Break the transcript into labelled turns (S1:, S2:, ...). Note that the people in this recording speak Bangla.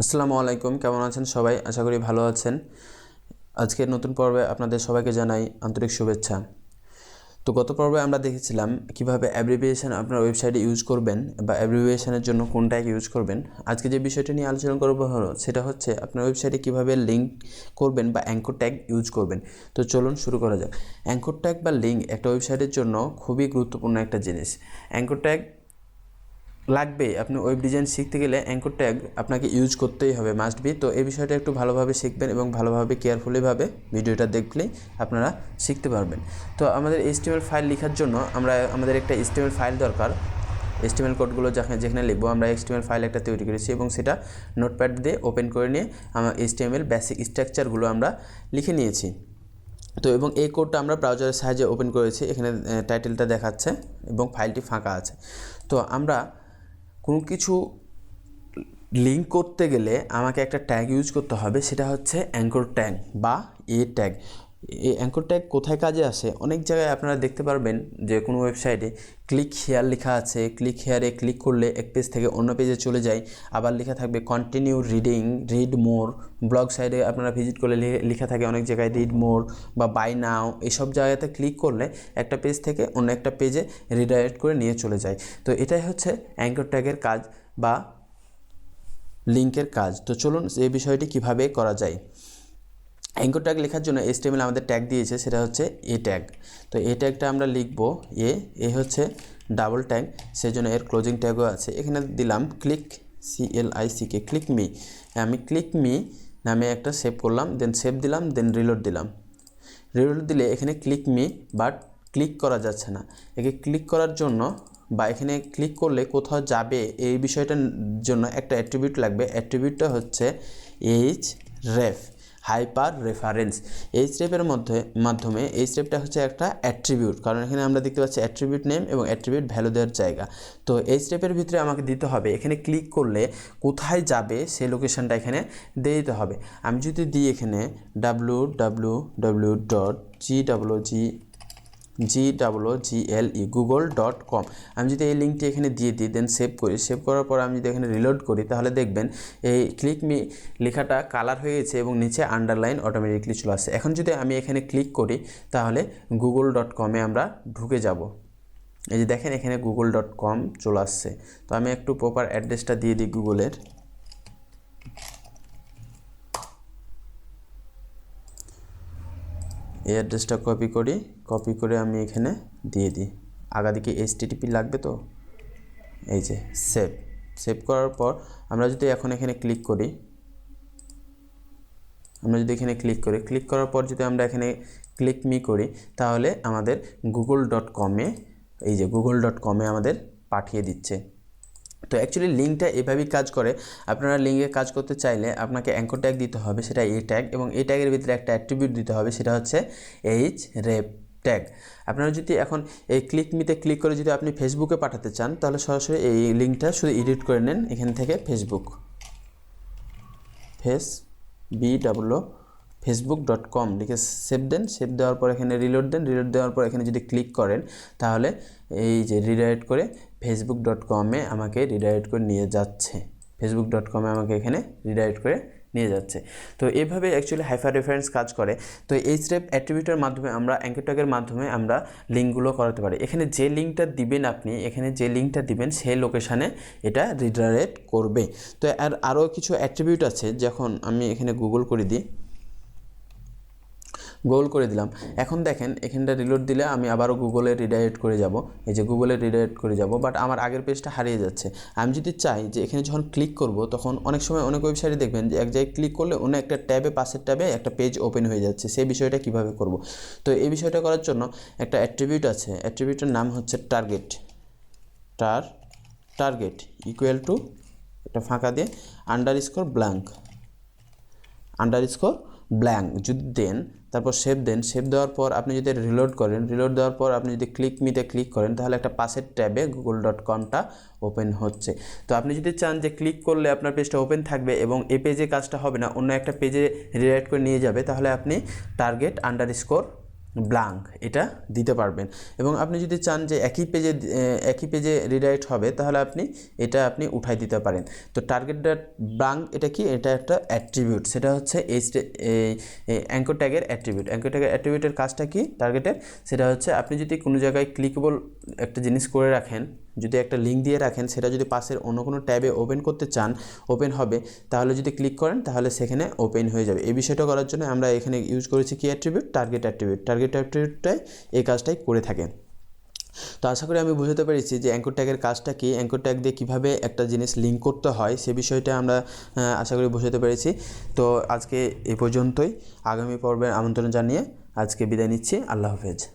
S1: আসসালামু আলাইকুম, কেমন আছেন সবাই? আশা করি ভালো আছেন। আজকের নতুন পর্বে আপনাদের সবাইকে জানাই আন্তরিক শুভেচ্ছা। তো গত পর্বে আমরা দেখেছিলাম কীভাবে অ্যাব্রিভিয়েশন আপনার ওয়েবসাইটে ইউজ করবেন বা অ্যাব্রিভিয়েশনের জন্য কোন ট্যাগ ইউজ করবেন। আজকে যে বিষয়টা নিয়ে আলোচনা করব হলো, সেটা হচ্ছে আপনার ওয়েবসাইটে কীভাবে লিঙ্ক করবেন বা অ্যাঙ্কর ট্যাগ ইউজ করবেন। তো চলুন শুরু করা যাক। অ্যাঙ্কর ট্যাগ বা লিঙ্ক একটা ওয়েবসাইটের জন্য খুবই গুরুত্বপূর্ণ একটা জিনিস। অ্যাঙ্কর ট্যাগ লাগবে, আপনি ওয়েব ডিজাইন শিখতে গেলে অ্যাঙ্কর ট্যাগ আপনাকে ইউজ করতেই হবে মাস্ট বি তো এই বিষয়টা একটু ভালোভাবে শিখবেন এবং ভালোভাবে কেয়ারফুলিভাবে ভিডিওটা দেখলেই আপনারা শিখতে পারবেন। তো আমাদের এইচটিএমএল ফাইল লেখার জন্য আমরা, আমাদের একটা এইচটিএমএল ফাইল দরকার। এইচটিএমএল কোডগুলো যেখানে যেখানে লিখব আমরা এইচটিএমএল ফাইল একটা তৈরি করেছি এবং সেটা নোটপ্যাড দিয়ে ওপেন করে নিয়ে আমার এইচটিএমএল বেসিক স্ট্রাকচারগুলো আমরা লিখে নিয়েছি। তো এবং এই কোডটা আমরা ব্রাউজারের সাহায্যে ওপেন করেছি, এখানে টাইটেলটা দেখাচ্ছে এবং ফাইলটি ফাঁকা আছে। তো আমরা কোনো কিছু লিঙ্ক করতে গেলে আমাকে একটা ট্যাগ ইউজ করতে হবে, সেটা হচ্ছে অ্যাঙ্কর ট্যাগ বা এ ট্যাগ এই অ্যাঙ্কর ট্যাগ কোথায় কাজে আসে? অনেক জায়গায় আপনারা দেখতে পারবেন যে কোনো ওয়েবসাইটে ক্লিক হেয়ার লেখা আছে। ক্লিক হেয়ারে ক্লিক করলে এক পেজ থেকে অন্য পেজে চলে যায়। আবার লেখা থাকবে continue reading read more blog সাইডে আপনারা ভিজিট করলে লেখা থাকে অনেক জায়গায় রিড মোর বা বাই নাও এসব জায়গাতে ক্লিক করলে একটা পেজ থেকে অন্য একটা পেজে রিডাইরেক্ট করে নিয়ে চলে যায়। তো এটাই হচ্ছে অ্যাঙ্কর ট্যাগের কাজ বা লিঙ্কের কাজ। তো চলুন এই বিষয়টি কীভাবে করা যায়? অ্যাঙ্কর ট্যাগ লেখার জন্য এসটিএমএল আমাদের ট্যাগ দিয়েছে, সেটা হচ্ছে এ ট্যাগ তো এ ট্যাগটা আমরা লিখব এ এ হচ্ছে ডাবল ট্যাগ সেজন্য এর ক্লোজিং ট্যাগও আছে। এখানে দিলাম click C L I C K click me আমি ক্লিক মি নামে একটা সেভ করলাম দেন সেভ দিলাম দেন রিলোড দিলাম। রিলোড দিলে এখানে ক্লিক মি বাট ক্লিক করা যাচ্ছে না। একে ক্লিক করার জন্য বা এখানে ক্লিক করলে কোথাও যাবে, এই বিষয়টার জন্য একটা অ্যাট্রিবিউট লাগবে। অ্যাট্রিবিউটটা হচ্ছে এইচ রেফ হাইপার রেফারেন্স এই স্টেপের মধ্যে, মাধ্যমে এই স্টেপটা হচ্ছে একটা অ্যাট্রিবিউট। কারণ এখানে আমরা দেখতে পাচ্ছি অ্যাট্রিবিউট নেম এবং অ্যাট্রিবিউট ভ্যালু দেওয়ার জায়গা। তো এই স্টেপের ভিতরে আমাকে দিতে হবে, এখানে ক্লিক করলে কোথায় যাবে সেই লোকেশানটা এখানে দিয়ে দিতে হবে। আমি যদি দিই এখানে W W W dot G W G G double G L E Google dot com আমি যদি এই লিঙ্কটি এখানে দিয়ে দিই দেন সেভ করি সেভ করার পর আমি যদি এখানে রিলোড করি, তাহলে দেখবেন এই ক্লিক মি লেখাটা কালার হয়ে গেছে এবং নিচে আন্ডারলাইন অটোমেটিকলি চলে আসছে এখন যদি আমি এখানে ক্লিক করি, তাহলে গুগল ডট কমে আমরা ঢুকে যাব। এই যে দেখেন এখানে গুগল ডট কম চলে আসছে। তো আমি একটু প্রপার অ্যাড্রেসটা দিয়ে দিই গুগলের এই অ্যাড্রেসটা কপি করি কপি করে আমি এখানে দিয়ে দিই। আগাদিকে এইচটিটিপি লাগবে তো? এই যে সেভ সেভ করার পর আমরা যদি এখন এখানে ক্লিক করি, আমরা যদি এখানে ক্লিক করি ক্লিক করার পর যদি আমরা এখানে ক্লিক মি করি, তাহলে আমাদের গুগল ডট কমে এই যে গুগল ডট কমে আমাদের পাঠিয়ে দিচ্ছে। তো অ্যাকচুয়ালি লিঙ্কটা এভাবেই কাজ করে। আপনারা লিঙ্কে কাজ করতে চাইলে আপনাকে অ্যাঙ্কর ট্যাগ দিতে হবে, সেটা এ ট্যাগ এবং এই ট্যাগের ভিতরে একটা অ্যাট্রিবিউট দিতে হবে, সেটা হচ্ছে এইচ রেপ ট্যাগ আপনারা যদি এখন এই ক্লিক মিতে ক্লিক করে যদি আপনি ফেসবুকে পাঠাতে চান, তাহলে সরাসরি এই লিঙ্কটা শুধু এডিট করে নেন এখান থেকে Facebook face B W Facebook dot com লিখে সেভ দেন সেভ দেওয়ার পর এখানে রিলোড দেন রিলোড দেওয়ার পর এখানে যদি ক্লিক করেন, তাহলে এই যে রিডাইরেক্ট করে ফেসবুক ডট কমে আমাকে রিডাইরেক্ট করে নিয়ে যাচ্ছে। ফেসবুক ডট কমে আমাকে এখানে রিডাইরেক্ট করে নিয়ে যাচ্ছে। তো এভাবে অ্যাকচুয়ালি হাইফার রেফারেন্স কাজ করে। তো এই স্টেপ অ্যাট্রিবিউটের মাধ্যমে আমরা অ্যাঙ্কেটকের মাধ্যমে আমরা লিঙ্কগুলো করাতে পারি। এখানে যে লিঙ্কটা দিবেন আপনি, এখানে যে লিঙ্কটা দিবেন, সেই লোকেশানে এটা রিডাইরেক্ট করবে। তো আর আরও কিছু অ্যাট্রিবিউট আছে, যখন আমি এখানে গুগল করে দিই। গুগল করে দিলাম। এখন দেখেন, এখানটা রিলোড দিলে আমি আবারও গুগলে রিডাইরেক্ট করে যাব। এই যে গুগলে রিডাইরেক্ট করে যাব বাট আমার আগের পেজটা হারিয়ে যাচ্ছে। আমি যদি চাই যে এখানে যখন ক্লিক করব, তখন অনেক সময় অনেক ওয়েবসাইটে দেখবেন যে এক জায়গায় ক্লিক করলে অন্য একটা ট্যাবে, পাশের ট্যাবে একটা পেজ ওপেন হয়ে যাচ্ছে। সেই বিষয়টা কীভাবে করব? তো এই বিষয়টা করার জন্য একটা অ্যাট্রিবিউট আছে। অ্যাট্রিবিউটের নাম হচ্ছে টার্গেট টার টার্গেট ইকুয়াল টু একটা ফাঁকা দিয়ে underscore blank underscore blank যদি দেন, তারপর সেভ দেন সেভ দেওয়ার পর আপনি যদি রিলোড করেন রিলোড দেওয়ার পর আপনি যদি ক্লিক মিতে ক্লিক করেন, তাহলে একটা পাশের ট্যাবে গুগল ডট কমটা ওপেন হচ্ছে। তো আপনি যদি চান যে ক্লিক করলে আপনার পেজটা ওপেন থাকবে এবং এ পেজে কাজটা হবে না, অন্য একটা পেজে রিলাইট করে নিয়ে যাবে, তাহলে আপনি টার্গেট আন্ডার স্কোর ব্লাঙ্ক এটা দিতে পারবেন। এবং আপনি যদি চান যে একই পেজে একই পেজে রিডাইরেক্ট হবে, তাহলে আপনি এটা আপনি উঠাই দিতে পারেন। তো টার্গেট ডট ব্লাঙ্ক এটা কি? এটা একটা অ্যাট্রিবিউট সেটা হচ্ছে এই অ্যাঙ্কর ট্যাগের অ্যাট্রিবিউট অ্যাঙ্কর ট্যাগের অ্যাট্রিবিউটের কাজটা কি? টার্গেটের সেটা হচ্ছে আপনি যদি কোনো জায়গায় ক্লিকেবল একটা জিনিস করে রাখেন যদি একটা লিঙ্ক দিয়ে রাখেন, সেটা যদি পাশের অন্য কোনো ট্যাবে ওপেন করতে চান ওপেন হবে, তাহলে যদি ক্লিক করেন, তাহলে সেখানে ওপেন হয়ে যাবে। এই বিষয়টা করার জন্য আমরা এখানে ইউজ করেছি কি অ্যাট্রিবিউট টার্গেট অ্যাট্রিবিউট টার্গেট অ্যাট্রিবিউটটাই এই কাজটাই করে থাকে তো আশা করি আমি বুঝতে পেরেছি যে অ্যাঙ্কর ট্যাগের কাজটা কি অ্যাঙ্কর ট্যাগ দিয়ে কীভাবে একটা জিনিস লিঙ্ক করতে হয়, সে বিষয়টা আমরা আশা করি বুঝতে পেরেছি। তো আজকে এ পর্যন্তই। আগামী পর্বের আমন্ত্রণ জানিয়ে আজকে বিদায় নিচ্ছি। আল্লাহ হাফেজ।